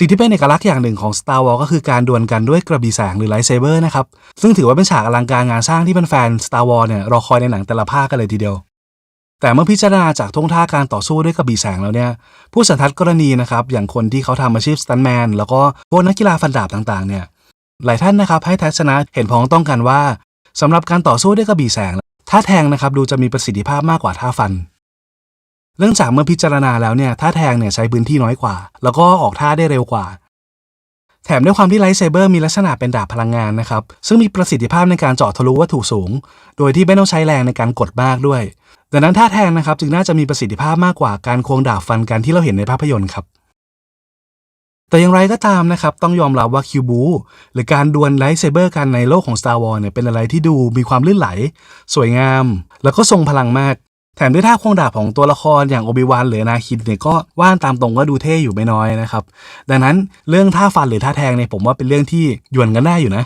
สิ่งที่เป็นเอกลักษณ์อย่างหนึ่งของ Star Wars ก็คือการดวลกันด้วยกระบี่แสงหรือไลท์เซเบอร์นะครับ ซึ่งถือว่าเป็นฉากอลังการงานสร้างที่แฟนๆ Star Wars เนี่ยรอคอยในหนังแต่ละภาคกันเลยทีเดียว แต่เมื่อพิจารณาจากท่วงท่าการต่อสู้ด้วยกระบี่แสงแล้วเนี่ย ผู้สันทัดกรณีนะครับ อย่างคนที่เขาทำอาชีพสตันแมนแล้วก็พวกนักกีฬาฟันดาบต่างๆ เนี่ย หลายท่านนะครับให้ทัศนะเห็นพ้องต้องกันว่าสำหรับการต่อสู้ด้วยกระบี่แสงท่าแทงนะครับดูจะมีประสิทธิภาพมากกว่าท่าฟัน เนื่องจากเมื่อพิจารณาแล้วเนี่ยท่าแทงเนี่ยใช้พื้นที่น้อยกว่า แล้วก็ออกท่าได้เร็วกว่า แถมด้วยความที่ไลท์เซเบอร์มีลักษณะเป็นดาบพลังงานนะครับ ซึ่งมีประสิทธิภาพในการเจาะทะลุวัตถุสูง โดยที่ไม่ต้องใช้แรงในการกดมากด้วย ดังนั้นท่าแทงนะครับจึงน่าจะมีประสิทธิภาพมากกว่าการควงดาบฟันกันที่เราเห็นในภาพยนตร์ครับแต่อย่างไรก็ตามนะครับ ต้องยอมรับว่าคิวบูหรือการดวลไลท์เซเบอร์กันในโลกของ Star Wars เนี่ยเป็นอะไรที่ดูมีความลื่นไหล สวยงาม แล้วก็ทรงพลังมาก แถมด้วยท่าควงดาบของตัวละครอย่างโอบิวันหรือนาคินเนี่ยก็ว่านตามตรงก็ดูเท่อยู่ไม่น้อยนะครับ ดังนั้นเรื่องท่าฟันหรือท่าแทงเนี่ยผมว่าเป็นเรื่องที่หยวนกันได้อยู่นะ